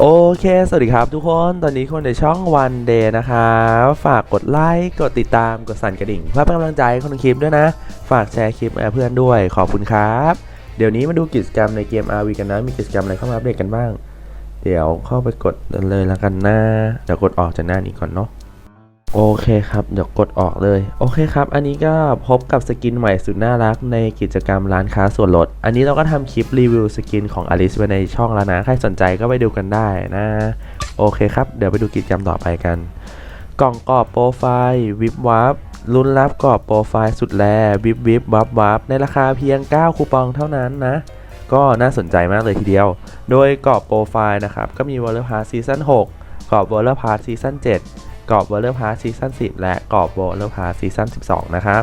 โอเค สวัสดีครับทุกคน ตอนนี้คนในช่องวันเดย์นะครับ ฝากกดไลค์ กดติดตาม กดสั่นกระดิ่ง เพื่อเป็นกำลังใจคนทำคลิปด้วยนะ ฝากแชร์คลิปให้เพื่อนด้วย ขอบคุณครับ เดี๋ยวนี้มาดูกิจกรรมในเกม RV กันนะ มีกิจกรรมอะไรเข้ามาอัปเดตกันบ้าง เดี๋ยวเข้าไปกดเลยแล้วกันนะ เดี๋ยวกดออกจากหน้านี้ก่อนเนาะ โอเคครับ เดี๋ยวกดออกเลย โอเคครับ อันนี้ก็พบกับสกินใหม่สุดน่ารักในกิจกรรมร้านค้าส่วนลด อันนี้เราก็ทำคลิปรีวิวสกินของอลิสไว้ในช่องแล้วนะ ใครสนใจก็ไปดูกันได้นะ โอเคครับ เดี๋ยวไปดูกิจกรรมต่อไปกัน กล่องกรอบโปรไฟล์วิบวับลุ้นรับกรอบโปรไฟล์สุดแลวิบวิบวับวับในราคาเพียง 9 คูปองเท่านั้นนะ ก็น่าสนใจมากเลยทีเดียว โดยกรอบโปรไฟล์นะครับ ก็มีวอลเลอร์พาร์ซีซั่น6กรอบวอลเลอร์พาร์ซีซั่น7 กรอบวอลเลอร์พาร์ซีซั่น10 และกรอบวอลเลอร์พาร์ซีซั่น12 นะครับ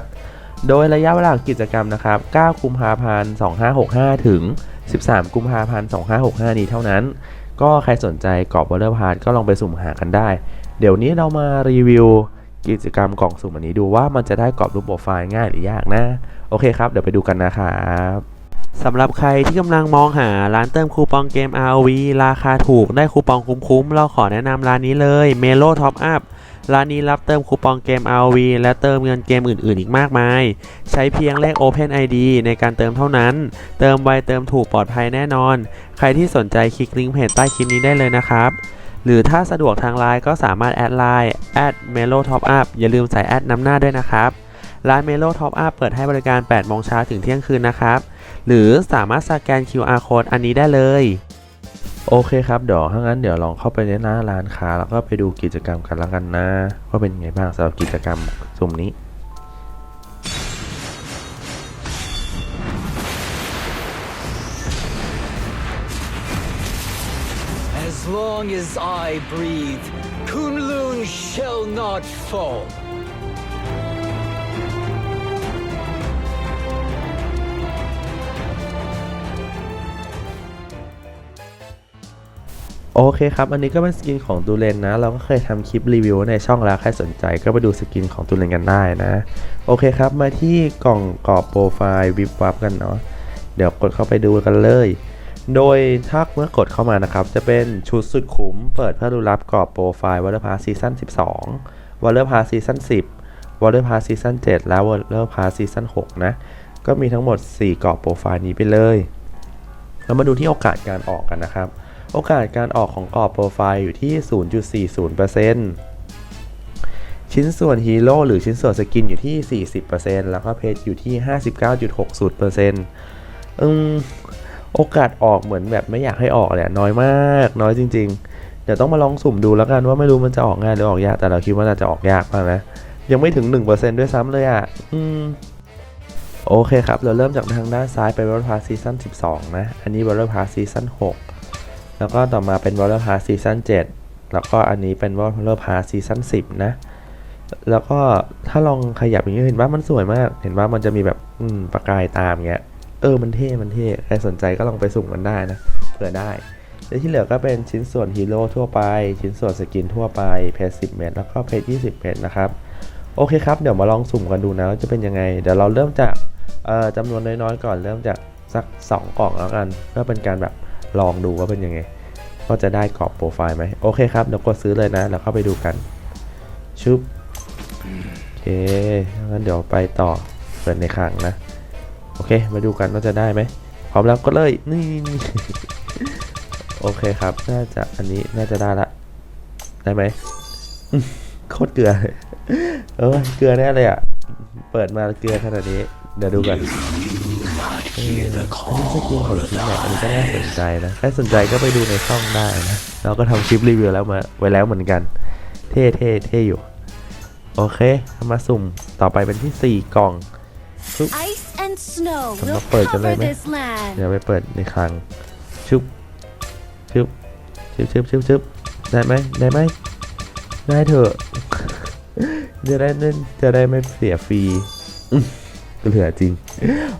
โดยระยะเวลากิจกรรมนะครับ 9 กุมภาพันธ์ 2565 ถึง 13 กุมภาพันธ์ 2565 นี้เท่านั้น ก็ใครสนใจกรอบวอลเลอร์พาร์ก็ลองไปสุ่มหากันได้ เดี๋ยวนี้เรามารีวิวกิจกรรมกล่องสุ่มอันนี้ดูว่ามันจะได้กรอบรูปโปรไฟล์ง่ายหรือยากนะ โอเคครับ เดี๋ยวไปดูกันนะครับ สำหรับใครที่กำลังมองหาร้านเติมคูปองเกม ROV ราคาถูกได้คูปองคุ้มๆ เราขอแนะนำร้านนี้เลย Melo Top Up ร้านนี้รับเติมคูปองเกม ROV และเติมเงินเกมอื่นๆ อีกมากมาย ใช้เพียงเลข Open ID ในการเติมเท่านั้น เติมไวเติมถูกปลอดภัยแน่นอน ใครที่สนใจคลิกลิงก์เพจใต้คลิปนี้ได้เลยนะครับ หรือถ้าสะดวกทางไลน์ก็สามารถแอดไลน์ at melo top up อย่าลืมใส่แอดนำหน้าด้วยนะครับร้าน Melo Top Up เปิดให้บริการ 8 โมงเช้าถึงเที่ยงคืนนะครับ หรือสามารถสแกน QR code อันนี้ได้เลย โอเคครับเดี๋ยวถ้างั้นเดี๋ยวลองเข้าไปในหน้าร้านค้า แล้วก็ไปดูกิจกรรมกันแล้วกันนะว่าเป็นไงบ้างสำหรับกิจกรรมสุ่มนี้ As long as I breathe, Kunlun shall not fall. โอเคครับ อันนี้ก็เป็นสกินของตูเลนนะ เราก็เคยทำคลิปรีวิวในช่องแล้ว ใครสนใจก็ไปดูสกินของตูเลนกันได้นะ โอเคครับ มาที่กล่องกรอบโปรไฟล์วิบวับกันเนาะ เดี๋ยวกดเข้าไปดูกันเลย โดยถ้าเมื่อกดเข้ามานะครับ จะเป็นชุดสุดคุ้มเปิดเพื่อดูรับกรอบโปรไฟล์วอลเลอร์พาซีซั่น12วอลเลอร์พาซีซั่น10วอลเลอร์พาซีซั่น7และวอลเลอร์พาซีซั่น6นะ ก็มีทั้งหมด 4กรอบโปรไฟล์นี้ไปเลย เรามาดูที่โอกาสการออกกันนะครับ โอกาสการออกของกรอบโปรไฟล์อยู่ที่ 0.40%ชิ้นส่วนฮีโร่หรือชิ้นส่วนสกินอยู่ที่ 40%แล้วก็เพจอยู่ที่ 59.60%อืมโอกาสออกเหมือนแบบไม่อยากให้ออกเลยน้อยมากน้อยจริง ๆ เดี๋ยวต้องมาลองสุ่มดูแล้วกันว่าไม่รู้มันจะออกง่ายหรือออกยากแต่เราคิดว่าน่าจะออกยากมากนะ ยังไม่ถึง 1%ด้วยซ้ำเลยอะอืมโอเคครับ เราเริ่มจากทางด้านซ้ายไป World Pass Season 12 นะ อันนี้ World Pass Season 6 แล้วก็ต่อมาเป็น World Pass Season 7แล้วก็อันนี้เป็น World Pass Season 10 นะ แล้วก็ถ้าลองขยับอย่างนี้เห็นว่ามันสวยมาก เห็นว่ามันจะมีแบบอืมประกายตามเงี้ย เออ มันเท่ มันเท่ ใครสนใจก็ลองไปสุ่มกันได้นะ เผื่อได้และที่เหลือก็เป็นชิ้นส่วนฮีโร่ทั่วไป ชิ้นส่วนสกินทั่วไป เพจ10 เมตร แล้วก็เพจ20 เมตรนะครับ โอเคครับ เดี๋ยวมาลองสุ่มกันดูนะว่าจะเป็นยังไง เดี๋ยวเราเริ่มจากจำนวนน้อยๆก่อน เริ่มจากสัก 2 กล่องแล้วกัน เพื่อเป็นการแบบ ลองดูว่าเป็นยังไง ก็จะได้กรอบโปรไฟล์ไหมโอเคครับเดี๋ยวกดซื้อเลยนะแล้วเข้าไปดูกันชุบโอเคงั้นเดี๋ยวไปต่อเปิดในครั้งนะโอเค มาดูกันว่าจะได้ไหมพร้อมแล้วก็เลยนี่โอเคครับน่าจะอันนี้น่าจะได้ละได้ไหมโคตรเกลือเลยเออเกลือแน่เลยอะ เปิดมาเกลือขนาดนี้ เดี๋ยวดูกัน เอออันนี้สกินของชิ้นเนี่ยอันนี้ก็น่าสนใจนะถ้าสนใจก็ไปดูในช่องได้นะ เราก็ทำคลิปรีวิวแล้วมาไว้แล้วเหมือนกัน เท่เท่เท่อยู่ โอเคมาสุ่มต่อไปเป็นที่ 4 กล่อง Ice and snow Come will up, boy, cover Jaleme. this land. เดี๋ยวไปเปิดในคลังชุบชุบชุบชุบชุบชุบได้ไหมได้ไหมได้เถอะจะได้เล่นจะได้ไม่เสียฟรีอืม เหลือจริง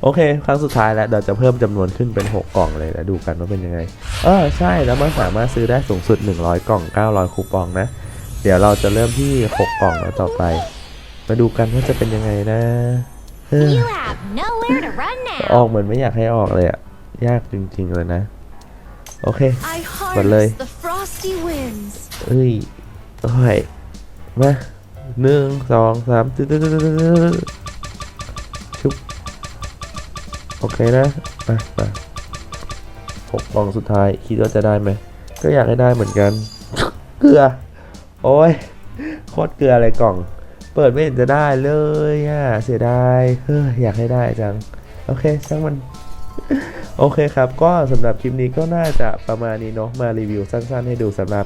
โอเค ครั้งสุดท้ายแล้วเดี๋ยวจะเพิ่มจำนวนขึ้นเป็น 6 กล่องเลยแล้วดูกันว่าเป็นยังไง เออใช่แล้วมันสามารถซื้อได้สูงสุด 100 กล่อง 900 คูปองนะ เดี๋ยวเราจะเริ่มที่ 6 กล่องแล้วต่อไป มาดูกันว่าจะเป็นยังไงนะเออ You have nowhere to run ออก now. เหมือนไม่อยากให้ออกเลยอะยากจริงๆเลยนะ โอเค I Bật lê. harness the frosty winds. เอ้ยโอ้ยมาหนึ่งสองสามตึ๊ดตึ๊ดตึ๊ดตึ๊ดตึ๊ดชุบ โอเคนะไปไปหกกล่องสุดท้ายคิดว่าจะได้ไหม ก็อยากให้ได้เหมือนกัน เกลือ โอ้ยโคตรเกลืออะไรกล่อง เปิดไม่เห็นจะได้เลยอะเสียดายเฮ้ยอยากให้ได้จัง โอเคช่างมันโอเคครับ ก็สำหรับคลิปนี้ก็น่าจะประมาณนี้เนาะมารีวิวสั้นๆ ให้ดูสำหรับ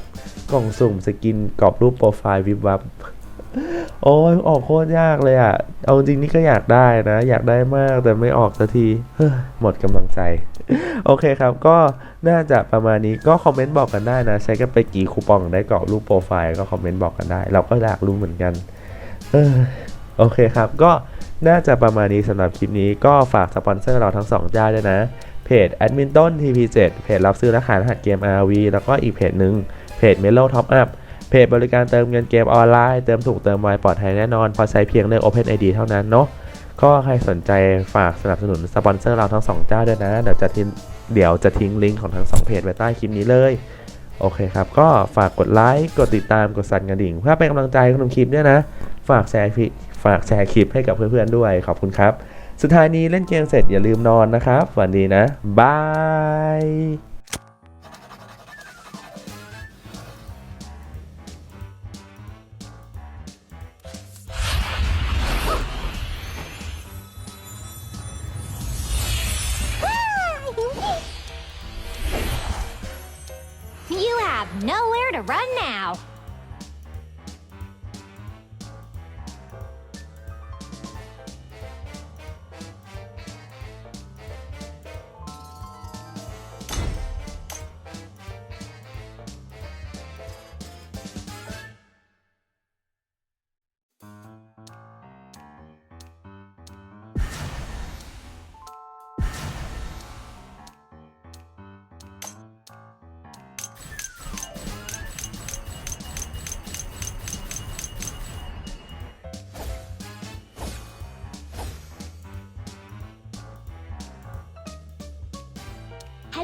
กล่องสุ่มสกินกรอบรูปโปรไฟล์วิบวับ โอ้ยออกโคตรยากเลยอะ่ะ เอาจริงนี่ก็อยากได้นะ อยากได้มากแต่ไม่ออกสักที หมดกำลังใจ โอเคครับ ก็น่าจะประมาณนี้ก็คอมเมนต์บอกกันได้นะ ใช้กันไปกี่คูปองได้กรอบรูปโปรไฟล์ก็คอมเมนต์บอกกันได้ เราก็อยากรู้เหมือนกันอโอเคครับ ก็น่าจะประมาณนี้สำหรับคลิปนี้ก็ฝากสปอนเซอร์เราทั้งสองเจ้าด้วยนะ เพจ a d m i n t o n TP7 เพจรับซื้อและขายรหัสเกม RV แล้วก็อีกเพจหนึ่งเพจ Melo Top Up เพจบริการเติมเงินเกมออนไลน์ เติมถูกเติมไวปลอดภัยแน่นอน พอใช้เพียงเลือก Open ID เท่านั้นเนาะก็ใครสนใจฝากสนับสนุนสปอนเซอร์เราทั้งสองเจ้าด้วยนะ เดี๋ยวจะทิ้งเดี๋ยวจะทิ้งลิงก์ของทั้งสองเพจไว้ใต้คลิปนี้เลย โอเคครับ ก็ฝากกดไลค์กดติดตามกดสั่นกระดิ่งเพื่อเป็นกำลังใจให้คุณคลิปด้วยนะ ฝากแชร์ฝากแชร์คลิปให้กับเพื่อนๆด้วยขอบคุณครับ สุดท้ายนี้เล่นเกมเสร็จอย่าลืมนอนนะครับฝันดีนะบาย nowhere to run now.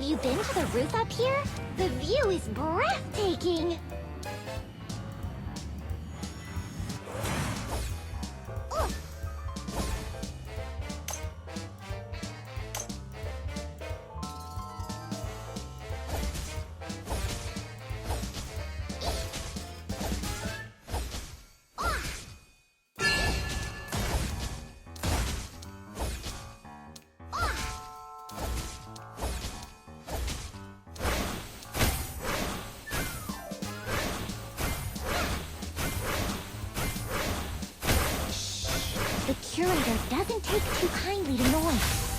Have you been to the roof up here? The view is breathtaking. Curator doesn't take too kindly to noise.